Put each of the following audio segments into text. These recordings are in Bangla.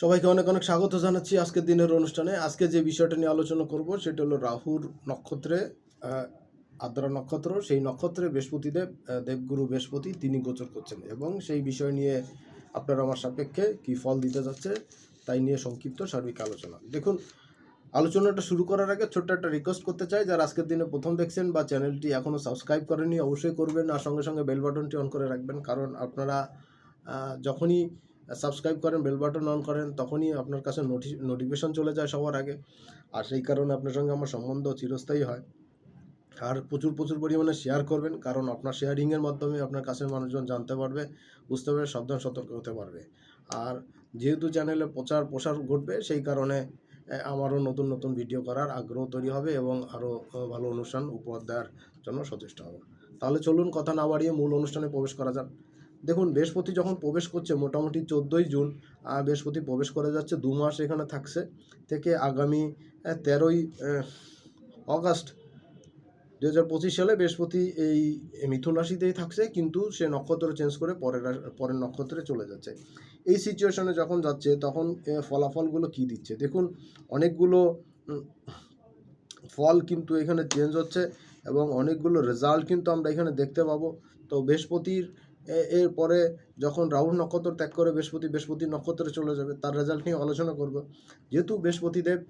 সবাইকে অনেক অনেক স্বাগত জানাচ্ছি আজকের দিনের অনুষ্ঠানে। আজকে যে বিষয়টা নিয়ে আলোচনা করব সেটা হলো রাহুর নক্ষত্রে আদ্রা নক্ষত্র। সেই নক্ষত্রে বৃহস্পতিদেব দেবগুরু বৃহস্পতি তিনি গোচর করছেন এবং সেই বিষয় নিয়ে আপনারা আমার সাপেক্ষে কি ফল দিতে যাচ্ছে তাই নিয়ে সংক্ষিপ্ত সার্বিক আলোচনা। দেখুন, আলোচনাটা শুরু করার আগে ছোট্ট একটা রিকোয়েস্ট করতে চাই। যারা আজকের দিনে প্রথম দেখছেন বা চ্যানেলটি এখনও সাবস্ক্রাইব করেনি অবশ্যই করবেন আর সঙ্গে সঙ্গে বেল বাটনটি অন করে রাখবেন। কারণ আপনারা যখনই সাবস্ক্রাইব করেন বেল বাটন অন করেন, তখনই আপনার কাছে নোটি নোটিফিকেশন চলে যায় সবার আগে। আর সেই কারণে আপনার সঙ্গে আমার সম্বন্ধ চিরস্থায়ী হয়। আর প্রচুর প্রচুর পরিমাণে শেয়ার করবেন, কারণ আপনার শেয়ারিংয়ের মাধ্যমে আপনার কাছের মানুষজন জানতে পারবে, বুঝতে পারবে, সাবধান, সতর্ক হতে পারবে। আর যেহেতু চ্যানেলে প্রচার, প্রসার ঘটবে, সেই কারণে আমারও নতুন নতুন ভিডিও করার আগ্রহ তৈরি হবে এবং আরও ভালো অনুষ্ঠান উপহার দেওয়ার জন্য সচেষ্ট হব। তাহলে চলুন, কথা না বাড়িয়ে মূল অনুষ্ঠানে প্রবেশ করা যাক। দেখুন, বৃহস্পতি যখন প্রবেশ করছে, মোটামুটি চোদ্দোই জুন বৃহস্পতি প্রবেশ করে যাচ্ছে, দু মাস এখানে থাকছে, থেকে আগামী তেরোই অগাস্ট দু হাজার পঁচিশ সালে বৃহস্পতি এই মিথুন রাশিতেই থাকছে, কিন্তু সে নক্ষত্র চেঞ্জ করে পরের পরের নক্ষত্রে চলে যাচ্ছে। এই সিচুয়েশনে যখন যাচ্ছে, তখন ফলাফলগুলো কি দিচ্ছে? দেখুন, অনেকগুলো ফল কিন্তু এখানে চেঞ্জ হচ্ছে, এবং অনেকগুলো রেজাল্ট কিন্তু আমরা এখানে দেখতে পাবো। তো বৃহস্পতির এ- এর পরে যখন রাহুল নক্ষত্র ত্যাগ করে বৃহস্পতি বৃহস্পতি নক্ষত্রে চলে যাবে, তার রেজাল্ট নিয়ে আলোচনা করব। যেহেতু বৃহস্পতিদেব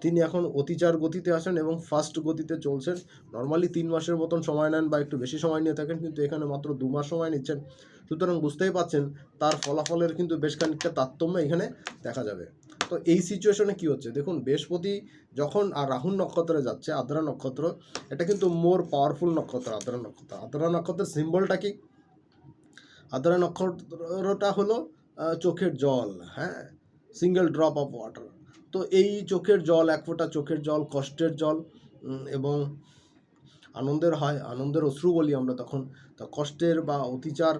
তিনি এখন অতিচার গতিতে আসেন এবং ফাস্ট গতিতে চলছেন। নর্মালি তিন মাসের মতন সময় নেন বা একটু বেশি সময় নিয়ে থাকেন, কিন্তু এখানে মাত্র দু মাস সময় নিচ্ছেন। সুতরাং বুঝতেই পাচ্ছেন তার ফলাফলের কিন্তু বেশ খানিকটা তারতম্য এখানে দেখা যাবে। তো এই সিচুয়েশনে কি হচ্ছে? দেখুন, বৃহস্পতি যখন আর রাহুল নক্ষত্রে যাচ্ছে, আদ্রা নক্ষত্র, এটা কিন্তু মোর পাওয়ারফুল নক্ষত্র, আদ্রা নক্ষত্র। আদ্রা নক্ষত্রের সিম্বলটা কি? আদ্রা নক্ষত্রটা হলো চোখের জল হ্যাঁ? সিঙ্গেল ড্রপ অফ ওয়াটার তো এই চোখের জল, এক ফোঁটা চোখের জল, কষ্টের জল এবং আনন্দের হয়, আনন্দের অশ্রু বলি আমরা তখন। তা কষ্টের বা অতিচার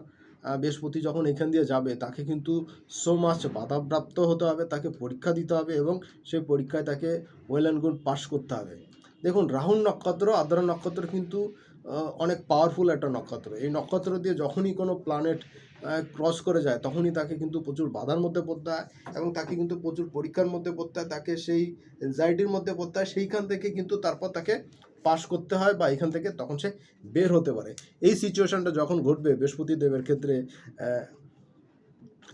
বৃহস্পতি যখন এখান দিয়ে যাবে, তাকে কিন্তু সো মাচ বাধাপ্রাপ্ত হতে হবে, তাকে পরীক্ষা দিতে হবে এবং সেই পরীক্ষায় তাকে ওয়েল অ্যান্ড গুড পাস করতে হবে। দেখুন, রাহুল নক্ষত্র, আদ্রা নক্ষত্র কিন্তু অনেক পাওয়ারফুল একটা নক্ষত্র। এই নক্ষত্র দিয়ে যখনই কোনো প্ল্যানেট ক্রস করে যায়, তখনই তাকে কিন্তু প্রচুর বাধার মধ্যে পড়তে হয় এবং তাকে কিন্তু প্রচুর পরীক্ষার মধ্যে পড়তে হয়, তাকে সেই এনজাইটির মধ্যে পড়তে হয়, সেইখান থেকে কিন্তু তারপর তাকে পাস করতে হয় বা এখান থেকে তখন সে বের হতে পারে। এই সিচুয়েশনটা যখন ঘটবে বৃহস্পতি দেবের ক্ষেত্রে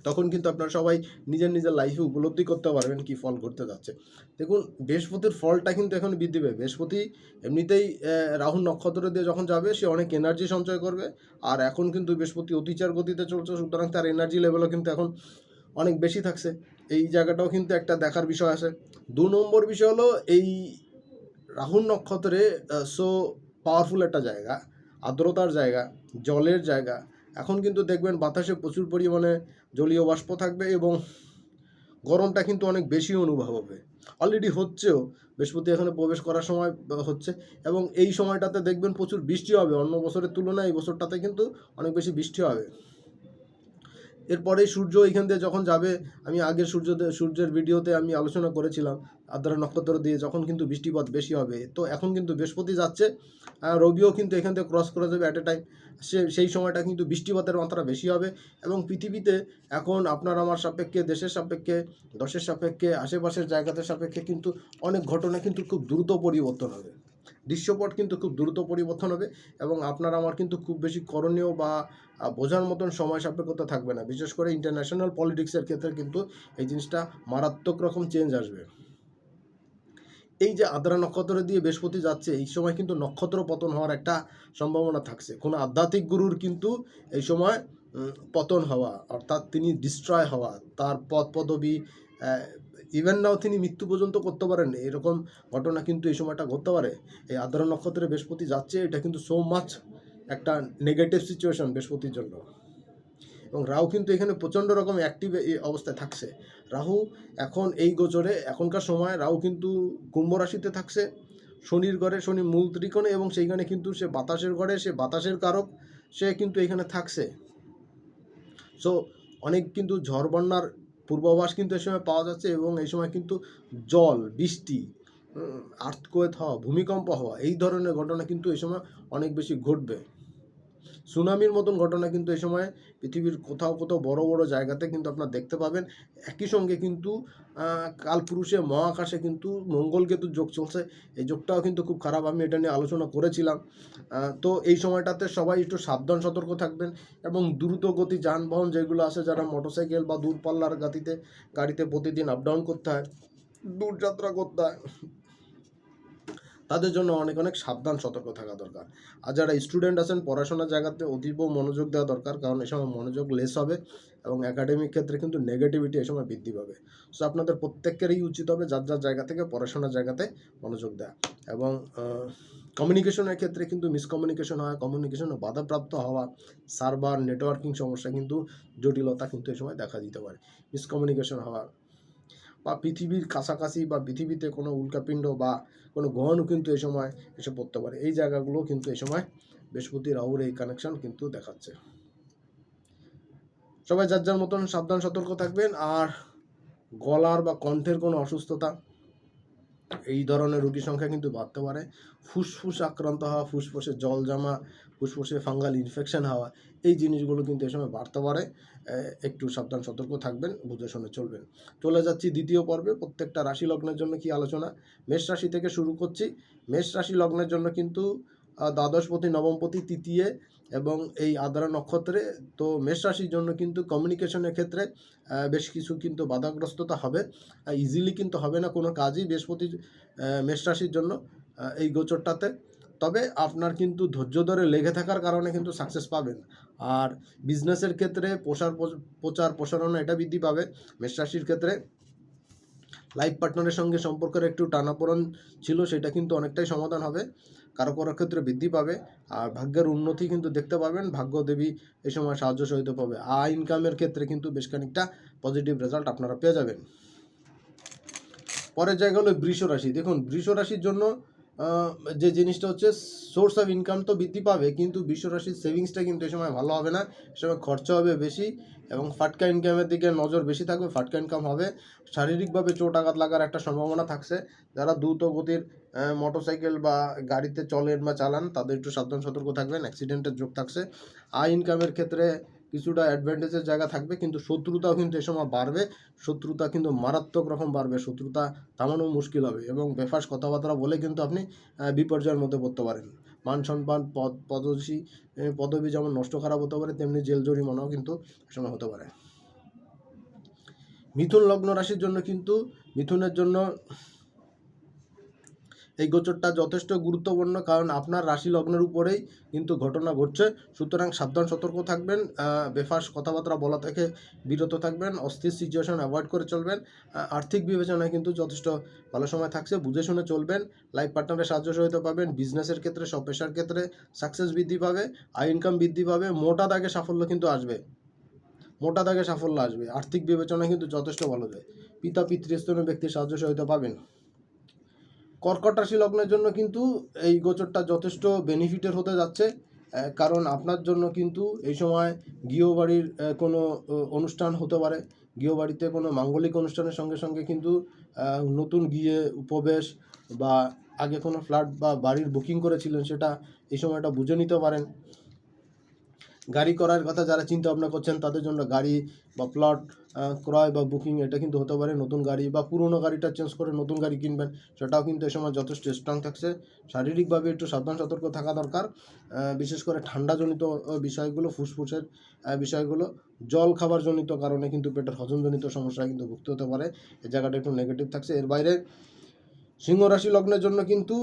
তখন কিন্তু আপনারা সবাই নিজের নিজের লাইফে উপলব্ধি করতে পারবেন কি ফল ঘটতে যাচ্ছে। দেখুন বৃহস্পতির ফলটা কিন্তু এখন বৃদ্ধি পাবে বৃহস্পতি এমনিতেই আহ, রাহু নক্ষত্র দিয়ে যখন যাবে সে অনেক এনার্জি সঞ্চয় করবে। আর এখন কিন্তু বৃহস্পতি অতিচার গতিতে চলছে সুতরাং তার এনার্জি লেভেলও কিন্তু এখন অনেক বেশি থাকছে। এই জায়গাটাও কিন্তু একটা দেখার বিষয় আছে। দু নম্বর বিষয় হলো এই রাহুল নক্ষত্রে সো পাওয়ারফুল একটা জায়গা, আর্দ্রতার জায়গা, জলের জায়গা। এখন কিন্তু দেখবেন বাতাসে প্রচুর পরিমাণে জলীয় বাষ্প থাকবে এবং গরমটা কিন্তু অনেক বেশি অনুভব হবে। অলরেডি হচ্ছেও, বৃহস্পতি এখানে প্রবেশ করার সময় হচ্ছে। এবং এই সময়টাতে দেখবেন প্রচুর বৃষ্টি হবে, অন্য বছরের তুলনায় এই বছরটাতে কিন্তু অনেক বেশি বৃষ্টি হবে। এরপরে সূর্য এখান দিয়ে যখন যাবে, আমি আগের সূর্য সূর্যের ভিডিওতে আমি আলোচনা করেছিলাম আদ্রা নক্ষত্র দিয়ে যখন কিন্তু বৃষ্টিপাত বেশি হবে। তো এখন কিন্তু বৃহস্পতি যাচ্ছে রবিও কিন্তু এখান থেকে ক্রস করে যাবে অ্যাট এ টাইম সে, সেই সময়টা কিন্তু বৃষ্টিপাতের মাত্রা বেশি হবে এবং পৃথিবীতে এখন আপনার আমার সাপেক্ষে, দেশের সাপেক্ষে, দশের সাপেক্ষে, আশেপাশের জায়গাদের সাপেক্ষে কিন্তু অনেক ঘটনা কিন্তু খুব দ্রুত পরিবর্তন হবে। দৃশ্যপট কিন্তু খুব দ্রুত পরিবর্তন হবে এবং আপনার আমার কিন্তু খুব বেশি করণীয় বা বোঝার মতন সময় সাপেক্ষতা থাকবে না। বিশেষ করে ইন্টারন্যাশনাল পলিটিক্সের ক্ষেত্রে কিন্তু এই জিনিসটা মারাত্মক রকম চেঞ্জ আসবে। এই যে আদ্রা নক্ষত্র দিয়ে বৃহস্পতি যাচ্ছে, এই সময় কিন্তু নক্ষত্র পতন হওয়ার একটা সম্ভাবনা থাকছে। কোনো আধ্যাত্মিক গুরুর কিন্তু এই সময় পতন হওয়া, অর্থাৎ তিনি ডিস্ট্রয় হওয়া, তার পদ পদবি ইভেন নাও তিনি মৃত্যু পর্যন্ত করতে পারেন এরকম ঘটনা কিন্তু এই সময়টা ঘটতে পারে। এই আদ্রা নক্ষত্রে বৃহস্পতি যাচ্ছে, এটা কিন্তু সো মাচ একটা নেগেটিভ সিচুয়েশন বৃহস্পতির জন্য। এবং রাহু কিন্তু এখানে প্রচণ্ড রকম অ্যাক্টিভ অবস্থায় থাকছে। রাহু এখন এই গোচরে, এখনকার সময় রাহু কিন্তু কুম্ভ রাশিতে থাকছে। শনির ঘরে শনি মূল ত্রিকোণে এবং সেইখানে কিন্তু সে বাতাসের ঘরে, সে বাতাসের কারক, সে কিন্তু এখানে থাকছে। সো অনেক কিন্তু ঝড় বন্যার পূর্বাভাস কিন্তু এই সময় পাওয়া যাচ্ছে এবং এই সময় কিন্তু জল, বৃষ্টি আর্থকোয়েত হওয়া, ভূমিকম্প হওয়া, এই ধরনের ঘটনা কিন্তু এই সময় অনেক বেশি ঘটবে। সুনামির মতন ঘটনা কিন্তু এই সময় পৃথিবীর কোথাও কোথাও বড় বড় জায়গাতে কিন্তু আপনার দেখতে পাবেন। একই সঙ্গে কিন্তু কালপুরুষে, মহাকাশে কিন্তু মঙ্গল মঙ্গলকেতুর যোগ চলছে। এই যোগটাও কিন্তু খুব খারাপ। আমি এটা নিয়ে আলোচনা করেছিলাম। তো এই সময়টাতে সবাই একটু সাবধান, সতর্ক থাকবেন এবং দ্রুত গতি যানবাহন যেগুলো আছে, যারা মোটরসাইকেল বা দূরপাল্লার গাতিতে, গাড়িতে প্রতিদিন আপ ডাউন করতে হয়, দূরযাত্রা করতে হয় তাদের জন্য অনেক অনেক সাবধান, সতর্ক থাকা দরকার। আর যারা স্টুডেন্ট আছেন, পড়াশোনার জায়গাতে অতীব মনোযোগ দেওয়া দরকার, কারণ এই সময় মনোযোগ লেস হবে এবং একাডেমিক ক্ষেত্রে কিন্তু নেগেটিভিটি এই সময় বৃদ্ধি পাবে। সো আপনাদের প্রত্যেকেরই উচিত হবে যার যার জায়গা থেকে পড়াশোনার জায়গাতে মনোযোগ দেওয়া এবং কমিউনিকেশনের ক্ষেত্রে কিন্তু মিসকমিউনিকেশন হয় কমিউনিকেশনে বাধাপ্রাপ্ত হওয়া সার্ভার নেটওয়ার্কিং সমস্যা কিন্তু জটিলতা কিন্তু এই সময় দেখা দিতে পারে। মিসকমিউনিকেশন হওয়া বা পৃথিবীর কাছাকাছি বা পৃথিবীতে কোনো উল্কাপিণ্ড বা কোনো গ্রহণও কিন্তু এই সময় এসে পড়তে পারে। এই জায়গাগুলো কিন্তু এই সময় বৃহস্পতি, রাহুর এই কানেকশন কিন্তু দেখাচ্ছে। সবাই যার যার মতন সাবধান, সতর্ক থাকবেন। আর গলার বা কণ্ঠের কোনো অসুস্থতা এই ধরনের রোগীর সংখ্যা কিন্তু বাড়তে পারে। ফুসফুস আক্রান্ত হওয়া, ফুসফুসে জল জমা, ফুসফুসে ফাঙ্গাল ইনফেকশন হওয়া, এই জিনিসগুলো কিন্তু এই সময় বাড়তে পারে। একটু সাবধান, সতর্ক থাকবেন, বুঝে শুনে চলবেন। চলে যাচ্ছি দ্বিতীয় পর্বে, প্রত্যেকটা রাশি লগ্নের জন্য কি আলোচনা? মেষ রাশি থেকে শুরু করছি। মেষ রাশি লগ্নের জন্য কিন্তু দ্বাদশপতি নবমপতি তৃতীয় এবং এই আদ্রা নক্ষত্রে। তো মেষ রাশির জন্য কিন্তু কমিউনিকেশনের ক্ষেত্রে বেশ কিছু কিন্তু বাধাগ্রস্ততা হবে। ইজিলি কিন্তু হবে না কোনো কাজই বৃহস্পতি মেষ রাশির জন্য এই গোচরটাতে। তবে আপনার কিন্তু ধৈর্য ধরে লেগে থাকার কারণে কিন্তু সাকসেস পাবেন। আর বিজনেসের ক্ষেত্রে প্রসার, প্রচার, প্রসারণা এটা বৃদ্ধি পাবে। মেষ রাশির ক্ষেত্রে লাইফ পার্টনারের সঙ্গে সম্পর্কের একটু টানাপোড়ন ছিল, সেটা কিন্তু অনেকটাই সমাধান হবে। কারও কারও ক্ষেত্রে বৃদ্ধি পাবে, আর ভাগ্যের উন্নতি কিন্তু দেখতে পাবেন, ভাগ্যদেবী এই সময় সাহায্য সহিত পাবে। আয় ইনকামের ক্ষেত্রে কিন্তু বেশ খানিকটা পজিটিভ রেজাল্ট আপনারা পেয়ে যাবেন। পরের জায়গা হলো বৃষ রাশি দেখুন বৃষ রাশির জন্য যে জিনিসটা হচ্ছে সোর্স অফ ইনকাম তো বৃদ্ধি পাবে, কিন্তু বৃষ রাশির সেভিংসটা কিন্তু এই সময় ভালো হবে না। এ সময় খরচা হবে বেশি এবং ফাটকা ইনকামের দিকে নজর বেশি থাকবে, ফাটকা ইনকাম হবে। শারীরিকভাবে চোট আঘাত লাগার একটা সম্ভাবনা থাকছে। যারা দ্রুত গতির মোটরসাইকেল বা গাড়িতে চলেন বা চালান, তাদের একটু সাবধান সতর্ক থাকবেন অ্যাক্সিডেন্টের যোগ থাকছে। আয় ইনকামের ক্ষেত্রে কিছুটা অ্যাডভান্টেজের জায়গা থাকবে কিন্তু শত্রুতাও কিন্তু এ সময় বাড়বে। শত্রুতা কিন্তু মারাত্মক রকম বাড়বে শত্রুতা থামানো মুশকিল হবে এবং বেফাস কথাবার্তা বলে কিন্তু আপনি বিপর্যয়ের মধ্যে পড়তে পারেন। মান সম্মান পদ পদসী এ, পদবি যেমন নষ্ট খারাপ হতে পারে তেমনি জেল জরিমানাও কিন্তু এ সময় হতে পারে। মিথুন লগ্ন রাশির জন্য কিন্তু মিথুনের জন্য এই গোচরটা যথেষ্ট গুরুত্বপূর্ণ কারণ আপনার রাশি লগ্নের উপরেই কিন্তু ঘটনা ঘটছে। সুতরাং সাবধান, সতর্ক থাকবেন বেফাস কথাবার্তা বলা থেকে বিরত থাকবেন, অস্থির সিচুয়েশন অ্যাভয়েড করে চলবেন। আর্থিক বিবেচনায় কিন্তু যথেষ্ট ভালো সময় থাকছে, বুঝে শুনে চলবেন। লাইফ পার্টনারের সাহায্য সহিত পাবেন বিজনেসের ক্ষেত্রে সব পেশার ক্ষেত্রে সাকসেস বৃদ্ধি পাবে আয় ইনকাম বৃদ্ধি পাবে, মোটা দাগে সাফল্য কিন্তু আসবে। মোটা দাগে সাফল্য আসবে, আর্থিক বিবেচনা কিন্তু যথেষ্ট ভালো যায়। পিতা পিতৃস্তনীয় ব্যক্তির সাহায্য সহিত পাবেন। কর্কট রাশি লগ্নের জন্য কিন্তু এই গোচরটা যথেষ্ট বেনিফিটের হতে যাচ্ছে কারণ আপনার জন্য কিন্তু এই সময় গৃহবাড়ির কোনো অনুষ্ঠান হতে পারে। গৃহবাড়িতে কোনো মাঙ্গলিক অনুষ্ঠানের সঙ্গে সঙ্গে কিন্তু নতুন গিয়ে উপবেশ বা আগে কোনো ফ্ল্যাট বা বাড়ির বুকিং করেছিলেন সেটা এই সময়টা বুঝে নিতে পারেন। গাড়ি করার কথা যারা চিন্তা ভাবনা করছেন, তাদের জন্য গাড়ি বা প্লট ক্রয় বা বুকিং এটা কিন্তু হতে পারে। নতুন গাড়ি বা পুরনো গাড়িটা চেঞ্জ করে নতুন গাড়ি কিনবেন, সেটাও কিন্তু এ সময় যথেষ্ট স্ট্রং থাকছে। শারীরিকভাবে একটু সাবধান, সতর্ক থাকা দরকার। বিশেষ করে ঠান্ডাজনিত বিষয়গুলো, ফুসফুসের বিষয়গুলো, জল খাবার জনিত কারণে কিন্তু পেটের হজমজনিত সমস্যায় কিন্তু ভুগতে হতে পারে। এই জায়গাটা একটু নেগেটিভ থাকছে। এর বাইরে সিংহ রাশি লগ্নের জন্য কিন্তু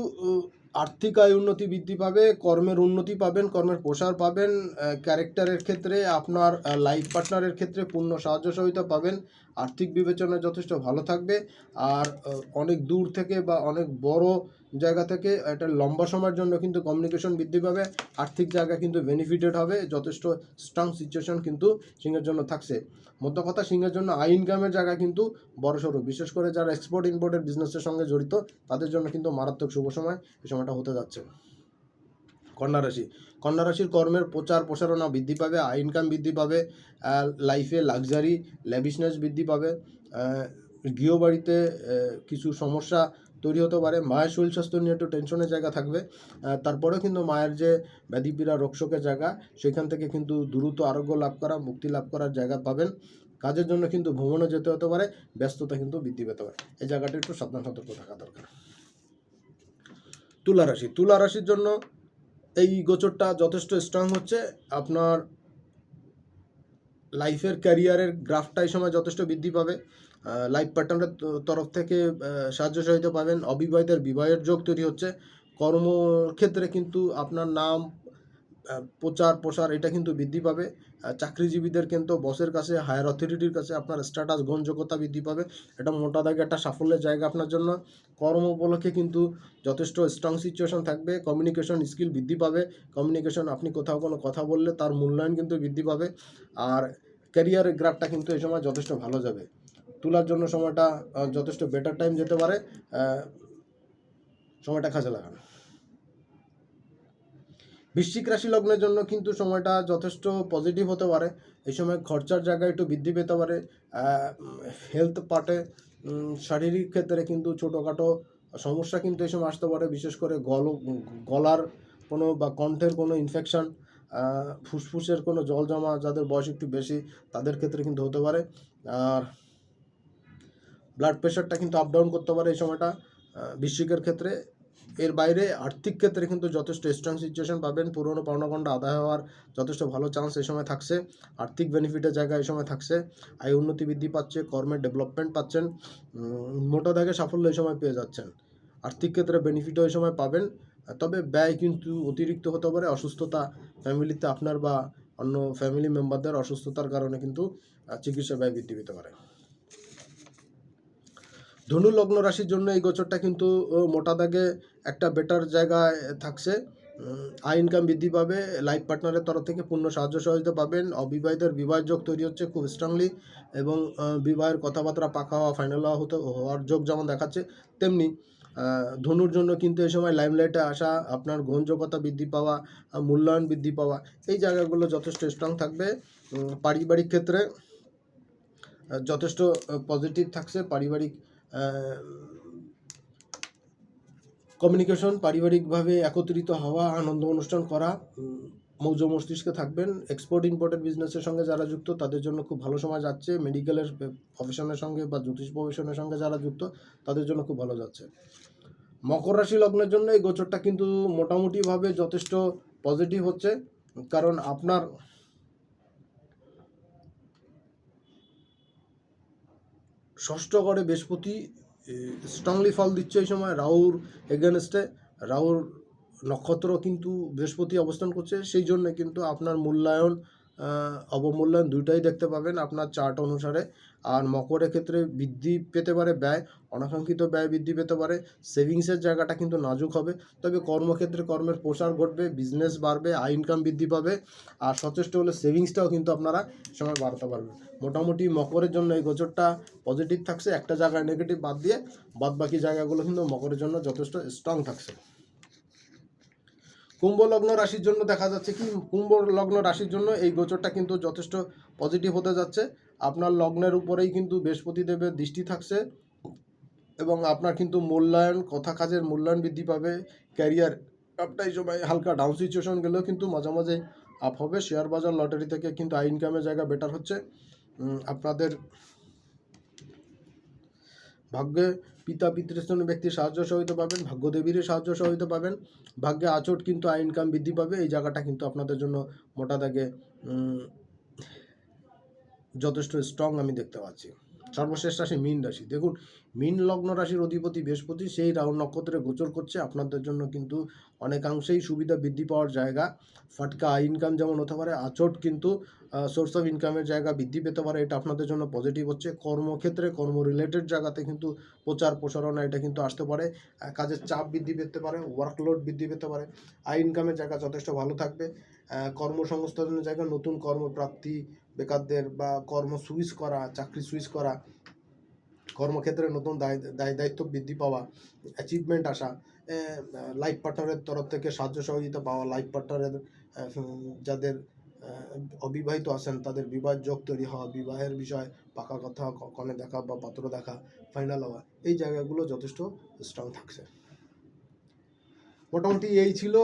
আর্থিক আয় উন্নতি বৃদ্ধি পাবে, কর্মের উন্নতি পাবেন, কর্মের প্রসার পাবেন ক্যারেক্টারের ক্ষেত্রে আপনার লাইফ পার্টনারের ক্ষেত্রে পূর্ণ সাহায্য সহযোগিতা পাবেন আর্থিক বিবেচনায় যথেষ্ট ভালো থাকবে। আর অনেক দূর থেকে বা অনেক বড় জায়গা থেকে একটা লম্বা সময়ের জন্য কিন্তু কমিউনিকেশন বৃদ্ধি পাবে। আর্থিক জায়গা কিন্তু বেনিফিটেড হবে। যথেষ্ট স্ট্রং সিচুয়েশন কিন্তু সিংহের জন্য থাকছে। মধ্য কথা, সিংহের জন্য আই ইনকামের জায়গা কিন্তু বড়সড়। বিশেষ করে যারা এক্সপোর্ট ইম্পোর্টের বিজনেসের সঙ্গে জড়িত, তাদের জন্য কিন্তু মারাত্মক শুভ সময়। এই সময়টা হতে যাচ্ছে। কন্যা রাশি। কন্যা রাশির কর্মের প্রচার প্রসারণা বৃদ্ধি পাবে ইনকাম বৃদ্ধি পাবে লাইফে লাক্সারি ল্যাভিশনেস বৃদ্ধি পাবে গৃহবাড়িতে কিছু সমস্যা তৈরি হতে পারে, মায়ের শরীর স্বাস্থ্য নিয়ে একটু টেনশনের জায়গা থাকবে তারপরেও কিন্তু মায়ের যে ব্যাধিপীড়া রোগশোকের জায়গা, সেখান থেকে কিন্তু দ্রুত আরোগ্য লাভ করা, মুক্তি লাভ করার জায়গা পাবেন। কাজের জন্য কিন্তু ভ্রমণে যেতে হতে পারে, ব্যস্ততা কিন্তু বৃদ্ধি পেতে পারে। এই জায়গাটা একটু সাবধান, সতর্ক থাকা দরকার। তুলা রাশি, তুলা রাশির জন্য এই গোচরটা যথেষ্ট স্ট্রং হচ্ছে। আপনার লাইফের ক্যারিয়ারের গ্রাফটা এই সময় যথেষ্ট বৃদ্ধি পাবে। লাইফ পার্টনারের তরফ থেকে সাহায্য সহায়তা পাবেন। অবিবাহিতের বিবাহের যোগ তৈরি হচ্ছে। কর্মক্ষেত্রে কিন্তু আপনার নাম প্রচার প্রসার এটা কিন্তু বৃদ্ধি পাবে। চাকরিজীবীদের কিন্তু বসের কাছে হায়ার অথরিটির কাছে আপনার স্ট্যাটাস গ্রহণযোগ্যতা বৃদ্ধি পাবে। এটা মোটা দাগে একটা সাফল্যের জায়গা আপনার জন্য। কর্ম উপলক্ষে কিন্তু যথেষ্ট স্ট্রং সিচুয়েশন থাকবে। কমিউনিকেশন স্কিল বৃদ্ধি পাবে। কমিউনিকেশন আপনি কোথাও কোনো কথা বললে তার মূল্যায়ন কিন্তু বৃদ্ধি পাবে। আর ক্যারিয়ারের গ্রাফটা কিন্তু এই সময় যথেষ্ট ভালো যাবে। তোলার জন্য সময়টা যথেষ্ট বেটার টাইম যেতে পারে। সময়টা কাজে লাগানো। বৃশ্চিক রাশি লগ্নের জন্য কিন্তু সময়টা যথেষ্ট পজিটিভ হতে পারে। এই সময় খরচার জায়গায় একটু বৃদ্ধি পেতে পারে। হেলথ পার্টে শারীরিক ক্ষেত্রে কিন্তু ছোটোখাটো সমস্যা কিন্তু এই সময় আসতে পারে। বিশেষ করে গল, গলার কোনো বা কণ্ঠের কোনো ইনফেকশন ফুসফুসের কোনো জল জমা যাদের বয়স একটু বেশি, তাদের ক্ষেত্রে কিন্তু হতে পারে। আর ব্লাড প্রেশারটা কিন্তু আপ ডাউন করতে পারে এই সময়টা। বৃশ্চিকের ক্ষেত্রে। এর বাইরে আর্থিক ক্ষেত্রে কিন্তু যথেষ্ট স্ট্রং সিচুয়েশন পাবেন। পুরনো পাওনাগণ্ড আদায় হওয়ার যথেষ্ট ভালো চান্স এই সময় থাকছে। আর্থিক বেনিফিটের জায়গা এই সময় থাকছে। আয় উন্নতি বৃদ্ধি পাচ্ছে, কর্মের ডেভেলপমেন্ট পাচ্ছেন মোটা দাগে সাফল্য এই সময় পেয়ে যাচ্ছেন। আর্থিক ক্ষেত্রে বেনিফিটও এই সময় পাবেন। তবে ব্যয় কিন্তু অতিরিক্ত হতে পারে। অসুস্থতা ফ্যামিলিতে আপনার বা অন্য ফ্যামিলি মেম্বারদের অসুস্থতার কারণে কিন্তু চিকিৎসা ব্যয় বৃদ্ধি পেতে পারে। ধনু লগ্ন রাশির জন্য এই গোচরটা কিন্তু মোটা দাগে একটা বেটার জায়গায় থাকছে। আয় ইনকাম বৃদ্ধি পাবে লাইফ পার্টনারের তরফ থেকে পূর্ণ সাহায্য সহযোগিতা পাবেন। অবিবাহিতের বিবাহ যোগ তৈরি হচ্ছে খুব স্ট্রংলি এবং বিবাহের কথাবার্তা পাকা হওয়া ফাইনাল হওয়া হতে, হওয়ার যোগ যেমন দেখাচ্ছে, তেমনি ধনুর জন্য কিন্তু এই সময় লাইমলাইটে আসা, আপনার গ্রহণযোগ্যতা বৃদ্ধি পাওয়া মূল্যায়ন বৃদ্ধি পাওয়া, এই জায়গাগুলো যথেষ্ট স্ট্রং থাকবে। পারিবারিক ক্ষেত্রে যথেষ্ট পজিটিভ থাকছে, পারিবারিক কমিউনিকেশন পারিবারিকভাবে একত্রিত হওয়া, আনন্দ অনুষ্ঠান করা মৌজ মস্তিষ্কে থাকবেন। এক্সপোর্ট ইম্পোর্টের বিজনেসের সঙ্গে যারা যুক্ত, তাদের জন্য খুব ভালো সময় যাচ্ছে। মেডিকেলের প্রফেশনের সঙ্গে বা জ্যোতিষ প্রফেশনের সঙ্গে যারা যুক্ত, তাদের জন্য খুব ভালো যাচ্ছে। মকর রাশি লগ্নের জন্য এই গোচরটা কিন্তু মোটামুটিভাবে যথেষ্ট পজিটিভ হচ্ছে। কারণ আপনার ষষ্ঠ ঘরে বৃহস্পতি স্ট্রংলি ফল দিচ্ছে এই সময়, রাহুর এগেনস্টে রাহুর নক্ষত্র কিন্তু বৃহস্পতি অবস্থান করছে, সেই জন্য কিন্তু আপনার মূল্যায়ন অবমূল্যায়ন দুইটাই দেখতে পাবেন আপনার চার্ট অনুসারে। আর মকরের ক্ষেত্রে বৃদ্ধি পেতে পারে ব্যয় অনাকাঙ্ক্ষিত ব্যয় বৃদ্ধি পেতে পারে। সেভিংসের জায়গাটা কিন্তু নাজুক হবে। তবে কর্মক্ষেত্রে কর্মের প্রসার ঘটবে বিজনেস বাড়বে, আয় ইনকাম বৃদ্ধি পাবে। আর সচেষ্ট হলে সেভিংসটাও কিন্তু আপনারা সময় বাড়াতে পারবেন। মোটামুটি মকরের জন্য এই গোচরটা পজিটিভ থাকছে। একটা জায়গায় নেগেটিভ বাদ দিয়ে বাদ বাকি জায়গাগুলো কিন্তু মকরের জন্য যথেষ্ট স্ট্রং থাকছে। কুম্ভ লগ্ন রাশির জন্য দেখা যাচ্ছে কি, কুম্ভ লগ্ন রাশির জন্য এই গোচরটা কিন্তু যথেষ্ট পজিটিভ হতে যাচ্ছে। আপনার লগ্নের উপরেই কিন্তু বৃহস্পতি দেবের দৃষ্টি থাকছে। এবং আপনার কিন্তু মূল্যায়ন, কথা কাজের মূল্যায়ন বৃদ্ধি পাবে ক্যারিয়ার আপটা এই সময় হালকা ডাউন সিচুয়েশন গেলেও কিন্তু মাঝে মাঝে আপ হবে। শেয়ার বাজার লটারি থেকে কিন্তু আই ইনকামের জায়গা বেটার হচ্ছে। আপনাদের ভাগ্যে পিতা পিতৃস্থানীয় ব্যক্তির সাহায্য সহযোগিতা পাবেন ভাগ্যদেবীর সাহায্য সহযোগিতা পাবেন। ভাগ্যে আচট কিন্তু আয় ইনকাম বৃদ্ধি পাবে। এই জায়গাটা কিন্তু আপনাদের জন্য মোটা দাগে যথেষ্ট স্ট্রং আমি দেখতে পাচ্ছি। সর্বশেষ রাশি মীন রাশি। দেখুন, মীন লগ্ন রাশির অধিপতি বৃহস্পতি, সেই রাহুল নক্ষত্রে গোচর করছে। আপনাদের জন্য কিন্তু অনেকাংশেই সুবিধা বৃদ্ধি পাওয়ার জায়গা। ফাটকা ইনকাম যেমন হতে পারে, আচট কিন্তু সোর্স অফ ইনকামের জায়গা বৃদ্ধি পেতে পারে। এটা আপনাদের জন্য পজিটিভ হচ্ছে। কর্মক্ষেত্রে কর্ম রিলেটেড জায়গাতে কিন্তু প্রচার প্রসারণা এটা কিন্তু আসতে পারে। কাজের চাপ বৃদ্ধি পেতে পারে ওয়ার্কলোড বৃদ্ধি পেতে পারে। আয় ইনকামের জায়গা যথেষ্ট ভালো থাকবে। কর্মসংস্থানের জায়গা, নতুন কর্মপ্রাপ্তি বেকারদের বা কর্ম সুইচ করা, চাকরি সুইচ করা, কর্মক্ষেত্রে নতুন দায় দায়, দায়িত্ব বৃদ্ধি পাওয়া অ্যাচিভমেন্ট আসা লাইফ পার্টনারের তরফ থেকে সাহায্য সহযোগিতা পাওয়া লাইফ পার্টনারের যাদের অবিবাহিত আছেন, তাদের বিবাহ যোগ তৈরি হওয়া, বিবাহের বিষয় পাকা কথা কনে দেখা বা পাত্র দেখা ফাইনাল হওয়া, এই জায়গাগুলো যথেষ্ট স্ট্রং থাকছে। মোটামুটি এই ছিল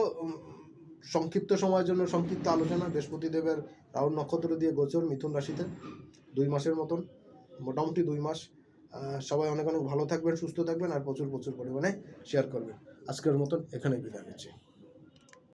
সংক্ষিপ্ত সময়ের জন্য সংক্ষিপ্ত আলোচনা। বৃহস্পতি দেবের রাহুল নক্ষত্র দিয়ে গোচর মিথুন রাশিতে দুই মাসের মতন, মোটামুটি দুই মাস। সবাই অনেক অনেক ভালো থাকবেন, সুস্থ থাকবেন আর প্রচুর প্রচুর পরিমাণে শেয়ার করবেন। আজকের মতন এখানে বিদায় নিচ্ছি।